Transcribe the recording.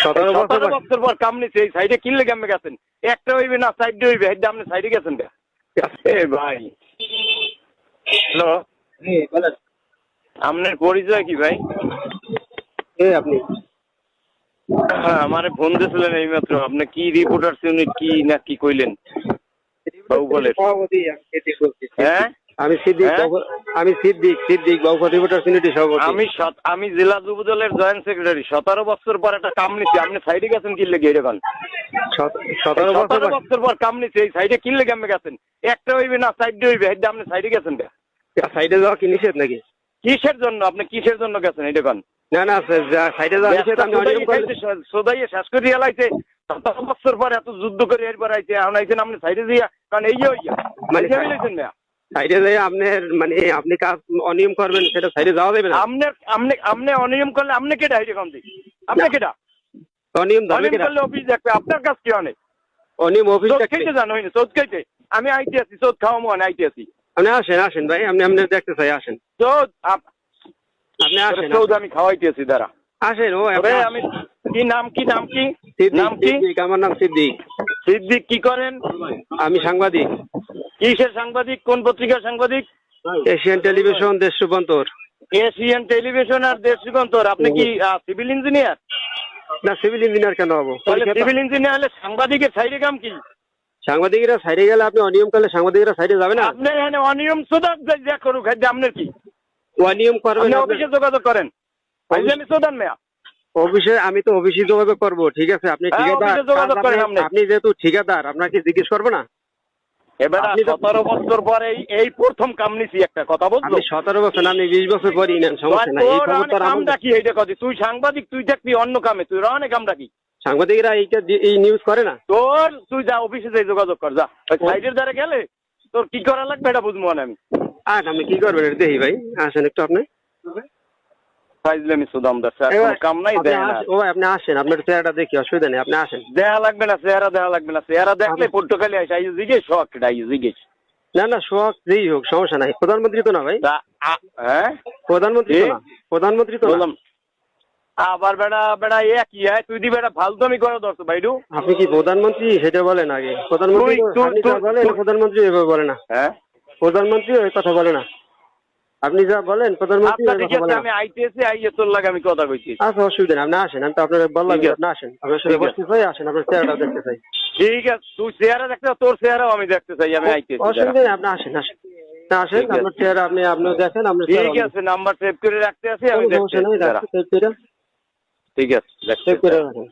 সতেরো বছর পর কাম নিছে এই সাইডে কিনলে কেমনে গেছেন? একটা হইবে না সাইডে হইবে হেডে আপনি সাইডে গেছেন এ ভাই। হ্যালো? আপনার পরিচয় কি ভাই? আপনি? হ্যাঁ, আমারে ফোন দিয়েছিলেন এইমাত্র। আপনি কি রিপোর্টার ইউনিট কি না কি কইলেন? হ্যাঁ? আমি সিদ্দিক হ্যাঁ? আমি সিদ্দিক সিদ্দিক ভোটার সিনিটি সভাপতি। আমি সত- আমি জেলা যুব দলের জয়েন্ট সেক্রেটারি। সতেরো বছর পর একটা কাম নিছি। আপনি সাইডে গেছেন কিনলে গিয়ে সত- সতেরো বছর সতেরো। বছর পর কাম নিছে এই সাইডে কেমনে গেছেন। একটা হইবে না সাইডে হইবে হেডে আপনি সাইডে গেছেন কে? সাইডে যাওয়া কি নিষেধ নাকি? কিসের জন্য? আপনি কিসের জন্য গেছেন এটা কোন না না স্যার, যা- সাইডে যাওয়া নিষেধ আমি অনিয়ম করলে সোদাইয়ে শেষ করে এলাইছে সতেরো বছর পর এত যুদ্ধ করে এরপর আইছে এখন আইছেন আপনি সাইডে দিয়া কারণ এই হইয়া মানে মানে না সাইডে যাই আপনার মানে আপনি কাজ অনিয়ম করবেন সেটা সাইডে যাওয়া দেবে না? আপনি আপনি আপনি অনিয়ম করলে আপনি কেটা কম দিই? আপনি কেটা অনিয়ম অনিয়ম করলে অফিস দেখবে আপনার কাজ কি অনেক অনিয়ম অফিস চোদ খাইতে জানো চোদ খাইতে? আমি আইতে আছি চোদ খাওয়া মনে আইতে আছি। আপনি আসেন আসেন ভাই আপনি আপনি দেখতে চাই আসেন। চোদ আপ- আপনি আসেন চোদ। আমি খাওয়াইতে আছি দাঁড়া। আসেন ও আমি কি নাম কি নাম কি? নাম কি? আমার নাম সিদ্দিক। সিদ্দিক কি করেন? আমি সাংবাদিক। কিসের সাংবাদিক? কোন পত্রিকার সাংবাদিক? এশিয়ান টেলিভিশন দেশ রূপান্তর। এশিয়ান টেলিভিশন আর দেশ যুগান্তর আপনি কি সিভিল ইঞ্জিনিয়ার? না সিভিল ইঞ্জিনিয়ার কেন হব? সিভিল ইঞ্জিনিয়ার হলে সাংবাদিকের সাইডে কাম কি? সাংবাদিকরা সাইডে গেলে আপনি অনিয়ম করলে সাংবাদিকরা সাইডে যাবে না? আপনার এখানে অনিয়ম সুদান যা করুক খাদ্য আপনার কি? অনিয়ম করবেন আপনি অফিসে যোগাযোগ করেন। আমি সুদান মেয়া অফিসে আমি তো অফিসে যোগাযোগ করব ঠিক আছে? আপনি হ্যাঁ, ঠিকাদার। যোগাযোগ করেন আপনি- আপনি। আপনি যেহেতু ঠিকাদার আপনাকে জিজ্ঞেস করব না? এবার সতেরো বছর পরে এই প্রথম কাম নিছি একটা কথা বলছো আপনি সতেরো বছর না, বিশ বছর পরই নেন সমস্যা নাই। এই তোর খবর অনেক তো আর কাম ডাকি এইটা কথা তুই সাংবাদিক তুই অন্য কামে। তুই অনেক কাম ডাকি সাংবাদিকরা এইটা এই নিউজ করে না? তোর তুই যা অফিসে যাই যোগাযোগ কর যা। সাইডের দ্বারা গেলে তোর কি করা লাগবে এটা বুঝব না আমি। আর কি করবেন দেখি ভাই। আসেন একটু আপনি। ফাইজলামি সুদাম দাস কাম নাই আপনি দেয় না। ও আপনি আসেন আপনার চেহারাটা দেখি অসুবিধা নেই আপনি আসেন। দেয়া লাগবে না চেহারা দেয়া লাগবে না চেহারা দেখলে পর্তুগালি আসে আই জিজ্ঞেস শখ এটা আই জিজ্ঞেস না না শখ যেই হোক সমস্যা নাই। প্রধানমন্ত্রী তো না ভাই? হ্যাঁ? প্রধানমন্ত্রী তো কি? না? প্রধানমন্ত্রী তো বললাম আবার বেড়া বেড়া এ কি হয় তুই দি বেড়া ফালতুমি করে ধরছো বাইডু আপনি কি প্রধানমন্ত্রী? সেটা বলেন আগে। প্রধানমন্ত্রী প্রধানমন্ত্রী এভাবে বলে না। হ্যাঁ? প্রধানমন্ত্রী ওই কথা বলে না। আপনি যা বলেন প্রধানমন্ত্রী আমি আইতেছি আইয়ে তোর লাগে আমি কথা কইছি। আচ্ছা অসুবিধা নেই আপনি আসেন আমি তো আপনার বললাম আপনি আসেন। আপনার সাথে বসতে চাই আসেন আপনার চেহারাটা দেখতে চাই। ঠিক আছে তুই চেহারা দেখতে তোর চেহারাও আমি দেখতে চাই আমি আইতেছি অসুবিধা নেই আপনি আসেন আসেন। না আসেন ঠিক আপনার চেহারা আপনি দেখেন ঠিক আছে নাম্বার সেভ করে রাখতে আছি আমি দেখতে ঠিক আছে সেভ করে রাখেন।